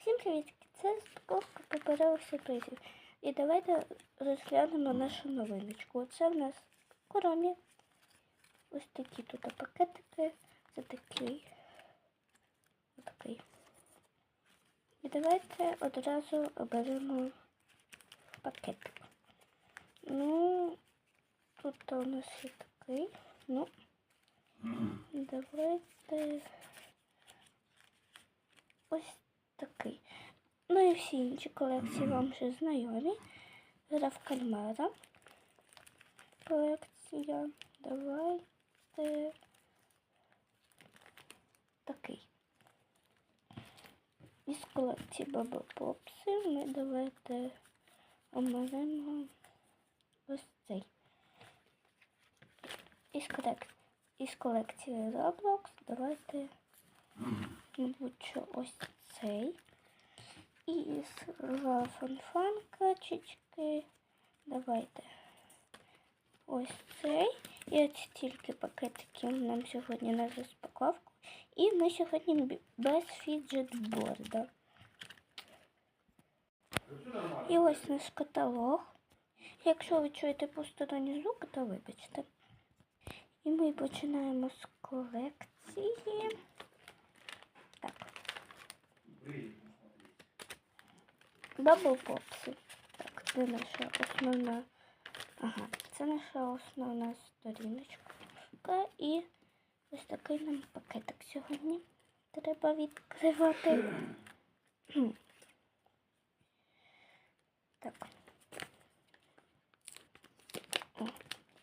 Всім привіт! Це розпаковка паперових сюрпризів. І давайте розглянемо нашу новиночку. Це в нас коромі. Ось такі тут пакетики. Це такий. Отакий. І давайте одразу оберемо пакетик. Ну, тут у нас є такий. Ну, давайте ось такий. Ну і всі інші колекції вам вже знайомі. Гра в кальмара. Колекція. Давайте такий. Із колекції Баба Попси ми давайте оберемо ось цей. Із колекції, із колекції Roblox давайте мабуть, ось цей. І з фанфан качечки. Давайте ось цей. І ось тільки пакетиків нам сьогодні на розпаковку. І ми сьогодні без фіджетборда. І ось наш каталог. Якщо ви чуєте посторонні звуки, то вибачте. І ми починаємо з колекції. Так. Бабл попси. Так, це наша основна. Ага, це наша основна сторіночка. І ось такий нам пакетик сьогодні. Треба відкривати. Так. О,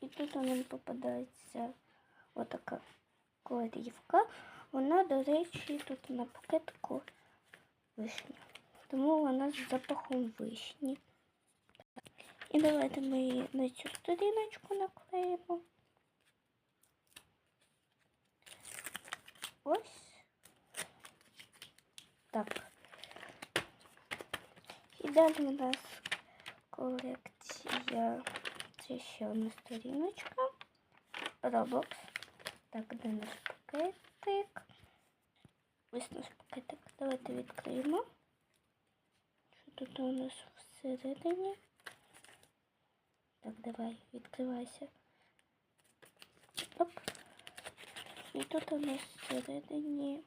і тут нам попадається отака корівка. Вона, до речі, тут на пакетику вишня. Тому вона з запахом вишні. І давайте ми її на цю сторіночку наклеїмо. Ось. Так. І далі у нас колекція. Це ще одна сторіночка. Roblox. Так, де наш пакетик? Ось наш пакетик. Давайте відкриємо. Що тут у нас всередині? Так, давай, відкривайся. Оп. І тут у нас всередині.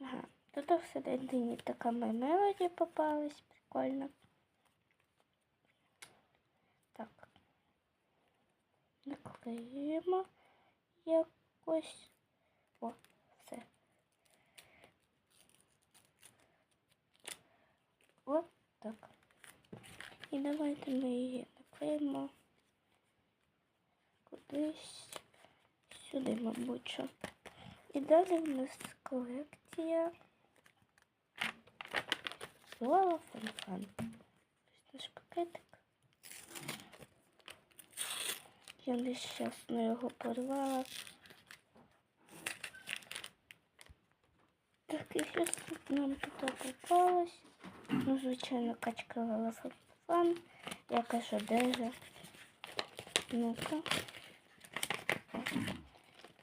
Ага, тут всередині така мелоді попалась. Прикольно. Так. Наклеїмо якось. О, все. От так. І давайте ми її наклеїмо кудись сюди, мабуть. що. І далі в нас колекція Лава Фанфан. Ось наш пакетик. Я нещасно його порвала. Так, і щось тут нам тут попалось. Ну, звичайно, качка Фанфан. Якась одежа. Ну-ка.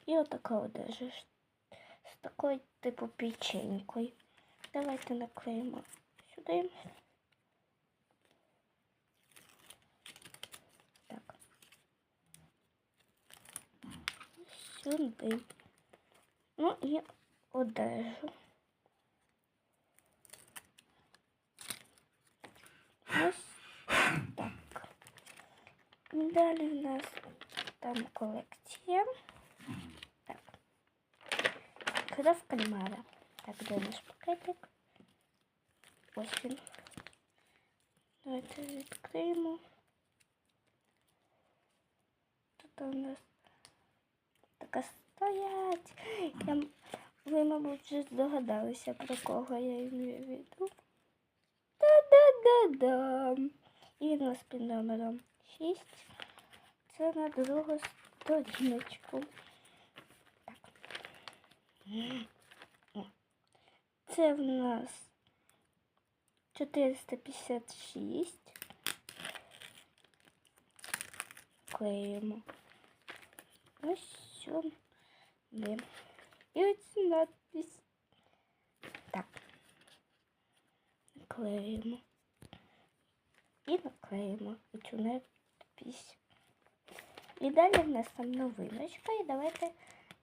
І отака одежа. З такою, типу, печенькою. Давайте наклеїмо сюди. Так. Сюди. Ну і одежу. Ось так. Далі в нас там колекція. Так. Кров кальмара. Так, де наш пакетик? Ось він. Давайте відкриємо. Тут у нас така стоять. Я, ви, мабуть, вже здогадалися, про кого я имею в виду. Та-да-да-да. І в нас під номером 6. Це на другу сторіночку. Так. Це в нас 456. Клеїмо. Ось сюди. І ось надпись. Так. приклеїмо. І наклеїмо цю надпись. І далі в нас там новиночка, і давайте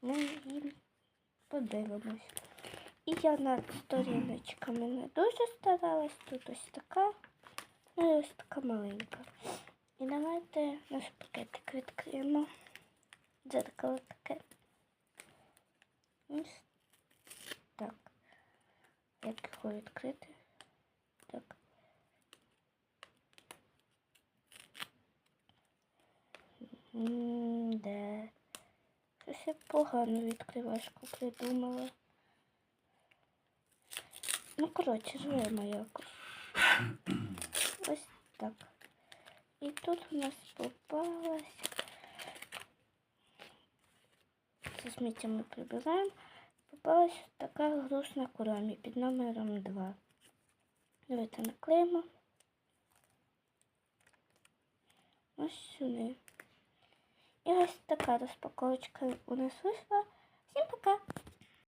ми її подивимось. І я над сторіночками не дуже старалась. Тут ось така, ну і ось така маленька. І давайте наш пакетик відкриємо. Дзеркало таке. Ось так. Як його відкрити? Так. Де? Щось я погано відкривашку придумала. Ну, коротше, живемо якось. Ось так. І тут у нас попалась. Це сміття ми прибираємо. Попалась така грушна курамі під номером 2. Давайте наклеїмо. Ось сюди. І ось така розпаковочка у нас вийшла. Всім пока!